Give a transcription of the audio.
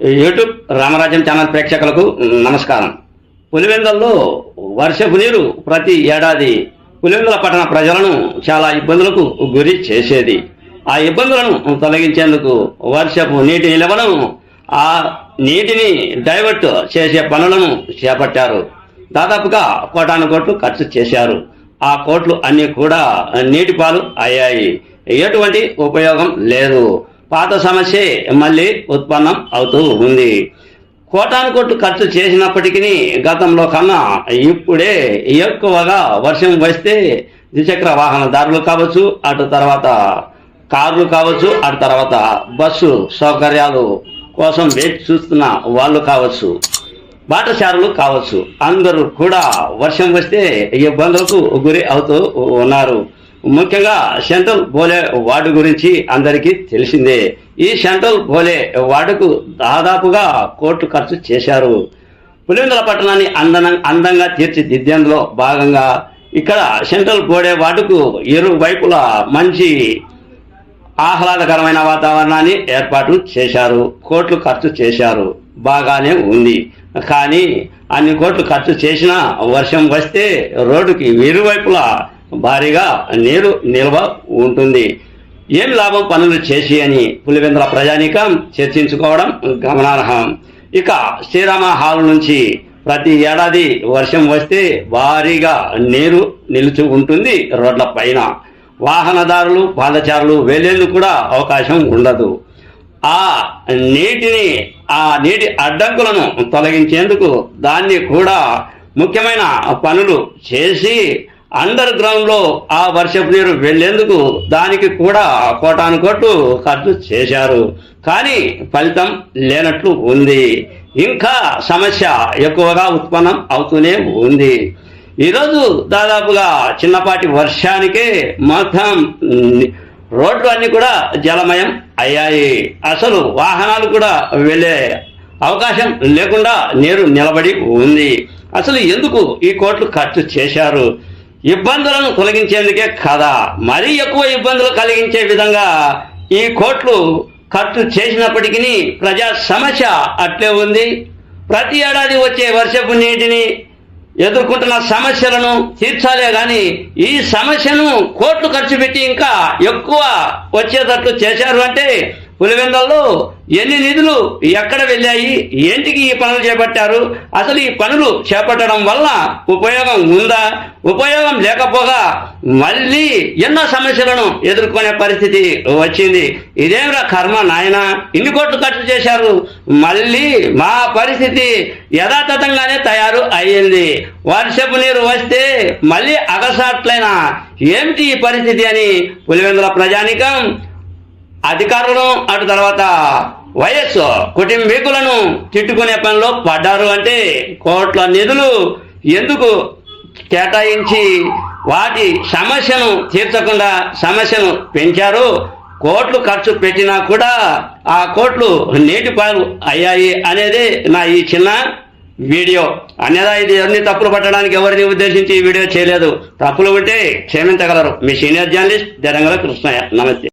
YouTube రామరాజ్యం channel ప్రేక్షకులకు నమస్కారం. పులివెందల్లో వర్షపు నీరు ప్రతి ఏడాది పులివెందుల పట్టణ ప్రజలను చాలా ఇబ్బందులకు గురి చేసేది. ఆ ఇబ్బందులను తొలగించేందుకు వర్షపు నీటి నిల్వను ఆ నీటిని డైవర్ట్ చేసే పనులను చేపట్టారు. దాదాపుగా కోటాను కోట్లు ఖర్చు చేశారు. ఆ కోట్లు అన్నీ కూడా నీటి పాలు అయ్యాయి. ఎటువంటి ఉపయోగం లేదు. పాత సమస్యే మళ్ళీ ఉత్పన్నం అవుతూ ఉంది. కోటాను ఖర్చు చేసినప్పటికీ గతంలో కన్నా ఇప్పుడే ఎక్కువగా వర్షం వస్తే ద్విచక్ర వాహనదారులు కావచ్చు అటు తర్వాత కార్లు కావచ్చు అటు తర్వాత బస్సు సౌకర్యాలు కోసం వేచి చూస్తున్న వాళ్ళు కావచ్చు బాటసారులు కావచ్చు అందరూ కూడా వర్షం వస్తే ఇబ్బందులకు గురి అవుతూ ఉన్నారు. ముఖ్యంగా సెంట్రల్ భోలే వార్డు గురించి అందరికీ తెలిసిందే. ఈ సెంట్రల్ భోలే వార్డుకు దాదాపుగా కోట్లు ఖర్చు చేశారు. పులివెందుల పట్టణాన్ని అందన అందంగా తీర్చిదిద్దేందులో భాగంగా ఇక్కడ సెంట్రల్ బోడే వార్డుకు ఇరు వైపులా మంచి ఆహ్లాదకరమైన వాతావరణాన్ని ఏర్పాటు చేశారు. కోట్లు ఖర్చు చేశారు. బాగానే ఉంది. కానీ అన్ని కోట్లు ఖర్చు చేసినా వర్షం వస్తే రోడ్డుకి ఇరువైపులా భారీగా నీరు నిల్వ ఉంటుంది. ఏం లాభం పనులు చేసి అని పులివెందుల ప్రజానీకం చర్చించుకోవడం గమనార్హం. ఇక శ్రీరామ హాల్ నుంచి ప్రతి ఏడాది వర్షం వస్తే భారీగా నీరు నిలుచు ఉంటుంది రోడ్ల పైన. వాహనదారులు పాదచారులు వెళ్ళేందుకు కూడా అవకాశం ఉండదు. ఆ నీటిని ఆ నీటి అడ్డంకులను తొలగించేందుకు దాన్ని కూడా ముఖ్యమైన పనులు చేసి అండర్ గ్రౌండ్లో ఆ వర్షపు నీరు వెళ్ళేందుకు దానికి కూడా కోటాను కోట్లు ఖర్చు చేశారు. కానీ ఫలితం లేనట్లు ఉంది. ఇంకా సమస్య ఎక్కువగా ఉత్పన్నం అవుతూనే ఉంది. ఈరోజు దాదాపుగా చిన్నపాటి వర్షానికే మొత్తం రోడ్లు అన్ని కూడా జలమయం అయ్యాయి. అసలు వాహనాలు కూడా వెళ్ళే అవకాశం లేకుండా నీరు నిలబడి ఉంది. అసలు ఎందుకు ఈ కోట్లు ఖర్చు చేశారు? ఇబ్బందులను తొలగించేందుకే కదా మరీ ఎక్కువ ఇబ్బందులు కలిగించే విధంగా ఈ కోట్లు ఖర్చు చేసినప్పటికీ ప్రజా సమస్య అట్లే ఉంది. ప్రతి ఏడాది వచ్చే వర్షపు నీటిని ఎదుర్కొంటున్న సమస్యలను తీర్చాలే గాని ఈ సమస్యను కోట్లు ఖర్చు పెట్టి ఇంకా ఎక్కువ వచ్చేటట్లు చేశారు అంటే పులివెందల్లో ఎన్ని నిధులు ఎక్కడ వెళ్ళాయి? ఏంటికి ఈ పనులు చేపట్టారు? అసలు ఈ పనులు చేపట్టడం వల్ల ఉపయోగం ఉందా? ఉపయోగం లేకపోగా మళ్ళీ ఎన్నో సమస్యలను ఎదుర్కొనే పరిస్థితి వచ్చింది. ఇదేమిరా కర్మ నాయన? ఇన్ని కోట్లు ఖర్చు చేశారు. మళ్ళీ మా పరిస్థితి యథాతథంగానే తయారు అయ్యింది. వర్షపు నీరు వస్తే మళ్ళీ అగసాట్లైన. ఏమిటి ఈ పరిస్థితి అని పులివెందుల ప్రజానికం? అధికారులను అటు తర్వాత వైఎస్ కుటుంబీకులను తిట్టుకునే పనిలో పడ్డారు అంటే కోట్ల నిధులు ఎందుకు కేటాయించి వాటి సమస్యను తీర్చకుండా సమస్యను పెంచారు? కోట్లు ఖర్చు పెట్టినా కూడా ఆ కోట్లు నీటి పాలు అయ్యాయి అనేది నా ఈ చిన్న వీడియో. అన్యదా ఇది ఎవరిని తప్పులు పట్టడానికి ఎవరిని ఉద్దేశించి ఈ వీడియో చేయలేదు. తప్పులు ఉంటే క్షమించగలరు. మీ సీనియర్ జర్నలిస్ట్ జరంగల కృష్ణయ్య. నమస్తే.